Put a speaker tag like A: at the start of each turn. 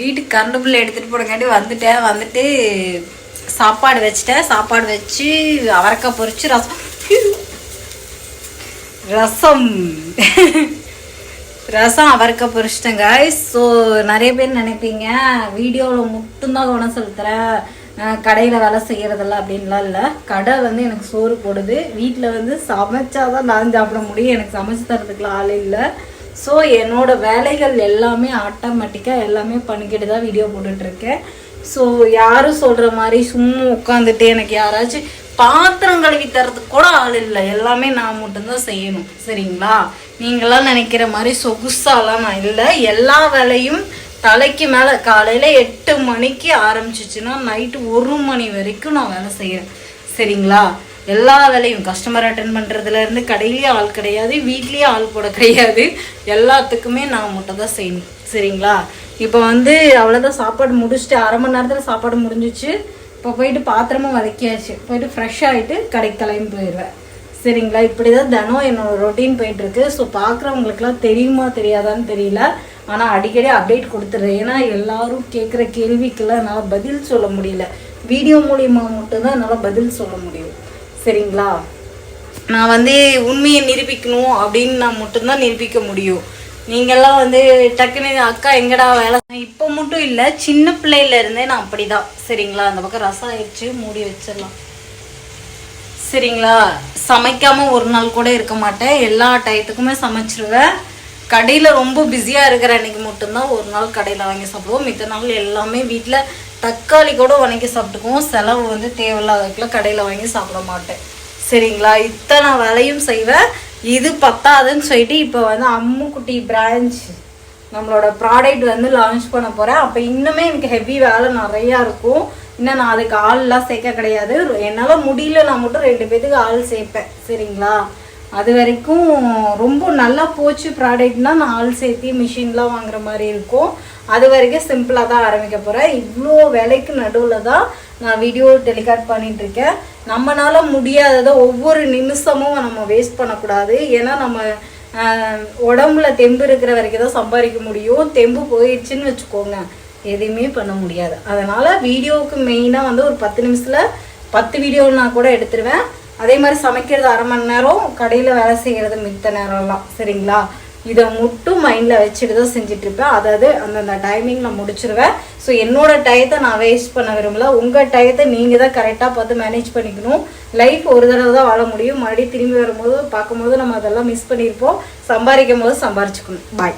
A: வீட்டுக்கு current bill எடுத்துகிட்டு போனங்காட்டி வந்துட்டேன் வந்துட்டு சாப்பாடு வச்சிட்டேன். சாப்பாடு வச்சு அவரைக்காய் பொறிச்சு ரசம். ரசம். ரசம் அவரைக்காய் பொரிச்சிட்டேன் ஸோ நிறைய பேர் நினைப்பீங்க வீடியோவில் மட்டும்தான் கவனம் செலுத்துகிறேன் கடையில் வேலை செய்கிறதெல்லாம் அப்படின்லாம் இல்லை. கடை வந்து எனக்கு சோறு போடுது. வீட்டில் வந்து சமைச்சாதான் நான் சாப்பிட முடியும். எனக்கு சமைச்சு தரதுக்குலாம் ஆள் இல்லை. ஸோ என்னோடய வேலைகள் எல்லாமே ஆட்டோமேட்டிக்காக எல்லாமே பண்ணிக்கிட்டு தான் வீடியோ போட்டுட்ருக்கேன். ஸோ யாரும் சொல்கிற மாதிரி சும்மா உட்காந்துட்டு எனக்கு யாராச்சும் பாத்திரம் கழுவி தரதுக்கு கூட ஆள் இல்லை. எல்லாமே நான் மட்டும்தான் செய்யணும். சரிங்களா? நீங்களாம் நினைக்கிற மாதிரி சொகுசாலாம் நான் இல்லை. எல்லா வேலையும் தலைக்கு மேலே காலையில் எட்டு மணிக்கு ஆரம்பிச்சிச்சுன்னா நைட்டு ஒரு மணி வரைக்கும் நான் வேலை செய்கிறேன் சரிங்களா? எல்லா வேலையும் கஸ்டமர் அட்டன் பண்ணுறதுலேருந்து கடையிலேயே ஆள் கிடையாது வீட்லேயே ஆள் போட கிடையாது. எல்லாத்துக்குமே நான் மட்டும் தான் செய்யணும். சரிங்களா? இப்போ வந்து அவ்வளோதான் சாப்பாடு முடிச்சுட்டு அரை மணி நேரத்தில் சாப்பாடு முடிஞ்சிச்சு. இப்போ போயிட்டு பாத்திரமும் வதக்கியாச்சு. போயிட்டு ஃப்ரெஷ் ஆகிட்டு கடைக்கு தலையும் போயிடுவேன் சரிங்களா? இப்படி தான் தினம் என்னோட ரொட்டீன் போயிட்டுருக்கு. ஸோ பார்க்குறவங்களுக்குலாம் தெரியுமா தெரியாதான்னு தெரியல. ஆனால் அடிக்கடி அப்டேட் கொடுத்துட்றேன். ஏன்னா எல்லாரும் கேட்குற கேள்விக்கெல்லாம் என்னால் பதில் சொல்ல முடியல. வீடியோ மூலியமாக மட்டும்தான் என்னால் பதில் சொல்ல முடியும். சரிங்களா? நான் வந்து உண்மையை நிரூபிக்கணும் அப்படின்னு நான் மட்டும்தான் நிரூபிக்க முடியும். நீங்கள்லாம் வந்து டக்குன்னு அக்கா எங்கடா வேலை இப்போ மட்டும் இல்லை சின்ன பிள்ளையில இருந்தே நான் அப்படிதான். சரிங்களா? அந்த பக்கம் ரசம் ஆயிடுச்சு மூடி வச்சிடலாம். சரிங்களா? சமைக்காமல் ஒரு நாள் கூட இருக்க மாட்டேன். எல்லா டயத்துக்குமே சமைச்சிருவேன். கடையில் ரொம்ப பிஸியாக இருக்கிற அன்னைக்கு மட்டும்தான் ஒரு நாள் கடையில் வாங்கி சாப்பிடுவோம். மித்த நாள் எல்லாமே வீட்டில் தக்காளி கூட வணங்கி சாப்பிட்டுக்குவோம். செலவு வந்து தேவையில்லாததுக்குலாம் கடையில் வாங்கி சாப்பிட மாட்டேன். சரிங்களா? இத்தனை வேலையும் செய்வேன். இது பத்தாதுன்னு சொல்லிட்டு இப்போ வந்து அம்முக்குட்டி பிரான்ச் நம்மளோட ப்ராடக்ட் வந்து லான்ச் பண்ண போகிறேன் அப்போ இன்னுமே எனக்கு ஹெவி வேலை நிறையா இருக்கும். இன்னும் நான் அதுக்கு ஆள்லாம் சேர்க்க கிடையாது. என்னால் முடியல நான் மட்டும் ரெண்டு பேத்துக்கு ஆள் சேர்ப்பேன். சரிங்களா? அது வரைக்கும் ரொம்ப நல்லா போச்சு ப்ராடக்ட்னா நான் ஆள் சேர்த்தி மிஷின்லாம் வாங்குற மாதிரி இருக்கும். அது வரைக்கும் சிம்பிளாக தான் ஆரம்பிக்க போகிறேன் இவ்வளோ விலைக்கு நடுவில் தான் நான் வீடியோ டெலிகாட் பண்ணிகிட்ருக்கேன் நம்மளால் நம்மளால முடியாததை ஒவ்வொரு நிமிஷமும் நம்ம வேஸ்ட் பண்ணக்கூடாது. ஏன்னா நம்ம உடம்புல தெம்பு இருக்கிற வரைக்கும் தான் சம்பாதிக்க முடியும். தெம்பு போயிடுச்சுன்னு வச்சுக்கோங்க. எதுவுமே பண்ண முடியாது. அதனால் வீடியோவுக்கு மெயினாக வந்து ஒரு பத்து நிமிஷத்தில் பத்து வீடியோனா கூட எடுத்துருவேன். அதே மாதிரி சமைக்கிறது அரை மணி நேரம் கடையில் வேலை செய்கிறது மித்த நேரம்லாம். சரிங்களா? இதை மட்டும் மைண்டில் வச்சுட்டு தான் செஞ்சிட்ருப்பேன். அதாவது அந்தந்த டைமிங் நான் முடிச்சிருவேன். ஸோ என்னோட டயத்தை நான் வேஸ்ட் பண்ண விரும்பல. உங்கள் டயத்தை நீங்கள் தான் கரெக்டாக பார்த்து மேனேஜ் பண்ணிக்கணும். லைஃப் ஒரு தடவை தான் வாழ முடியும். மறுபடியும் திரும்பி வரும்போது பார்க்கும்போது நம்ம அதெல்லாம் மிஸ் பண்ணியிருப்போம். சம்பாதிக்கும் போது சம்பாரிச்சுக்கணும். பாய்